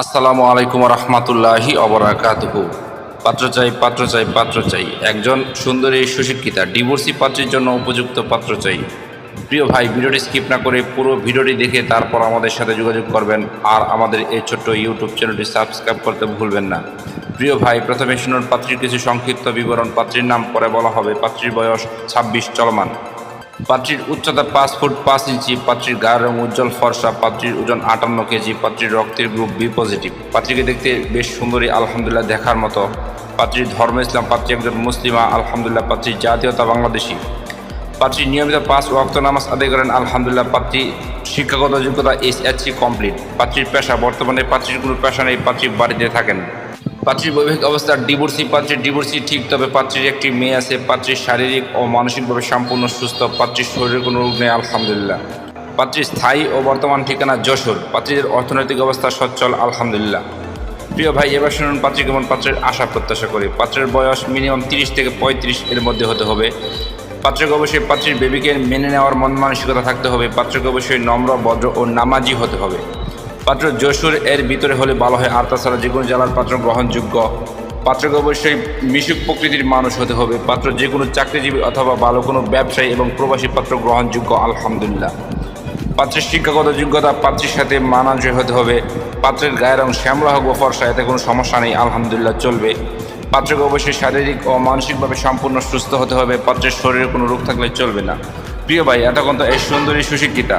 আসসালামু আলাইকুম রহমতুল্লাহি অবরাকাতহু পাত্র চাই পাত্র চাই পাত্র চাই। একজন সুন্দরী সুশিক্ষিতা, ডিভোর্সি পাত্রের জন্য উপযুক্ত পাত্র চাই। প্রিয় ভাই, ভিডিওটি স্কিপ না করে পুরো ভিডিওটি দেখে তারপর আমাদের সাথে যোগাযোগ করবেন আর আমাদের এই ছোট্ট ইউটিউব চ্যানেলটি সাবস্ক্রাইব করতে ভুলবেন না। প্রিয় ভাই, প্রথমে শুনুন পাত্রীর কিছু সংক্ষিপ্ত বিবরণ। পাত্রীর নাম পরে বলা হবে। পাত্রীর বয়স ছাব্বিশ, চলমান। পাত্রীর উচ্চতা পাঁচ ফুট পাঁচ ইঞ্চি, পাত্রীর গায়ের রং উজ্জ্বল, ফর্সা, পাত্রীর ওজন আটান্ন কেজি, পাত্রীর রক্তের গ্রুপ বি পজিটিভ। পাত্রীকে দেখতে বেশ সুন্দরী, আলহামদুলিল্লাহ দেখার মতো। পাত্রীর ধর্ম ইসলাম, পাত্রী একজন মুসলিমা, আলহামদুলিল্লাহ পাত্রীর জাতীয়তা বাংলাদেশি। পাত্রী নিয়মিত পাঁচ ওয়াক্ত নামাজ আদায় করেন, আলহামদুলিল্লাহ পাত্রী শিক্ষাগত যোগ্যতা এস এসসি কমপ্লিট। পাত্রীর পেশা, বর্তমানে পাত্রীর কোনো পেশা নেই, পাত্রী বাড়িতে থাকেন। পাত্রীর বৈবাহিক অবস্থার ডিভোর্সি, পাত্রীর ডিভোর্সি ঠিক, তবে পাত্রীর একটি মেয়ে আছে, পাত্রীর শারীরিক ও মানসিকভাবে সম্পূর্ণ সুস্থ, পাত্রীর শরীরে কোনো রোগ নেই, আলহামদুলিল্লাহ। পাত্রীর স্থায়ী ও বর্তমান ঠিকানা যশোর, পাত্রীদের অর্থনৈতিক অবস্থা সচ্ছল, আলহামদুলিল্লাহ। প্রিয় ভাই, এবার শুনুন পাত্রী কেমন পাত্রের আশা প্রত্যাশা করি। পাত্রের বয়স মিনিমাম তিরিশ থেকে পঁয়ত্রিশ এর মধ্যে হতে হবে। পাত্রকে অবশ্যই পাত্রীর বেবিকে মেনে নেওয়ার মন মানসিকতা থাকতে হবে। পাত্রকে অবশ্যই নম্র, ভদ্র ও নামাজি হতে হবে। পাত্র যশোর এর ভিতরে হলে ভালো হয়। আর তাছাড়া যে কোনো জেলার পাত্র গ্রহণযোগ্য। পাত্রকে অবশ্যই মিশুক প্রকৃতির মানুষ হতে হবে। পাত্র যে কোনো চাকরিজীবী অথবা ভালো কোনো ব্যবসায়ী এবং প্রবাসী পাত্র গ্রহণযোগ্য, আলহামদুলিল্লাহ। পাত্রের শিক্ষাগত যোগ্যতা পাত্রের সাথে মানানসই হতে হবে। পাত্রের গায়ের রং শ্যামলা হোক বা ফর্সা, এতে কোনো সমস্যা নেই, আলহামদুলিল্লাহ, চলবে। পাত্রকে অবশ্যই শারীরিক ও মানসিকভাবে সম্পূর্ণ সুস্থ হতে হবে। পাত্রের শরীরে কোনো রোগ থাকলে চলবে না। প্রিয় ভাই, এতক্ষণ তো এই সুন্দরী সুশিক্ষিতা।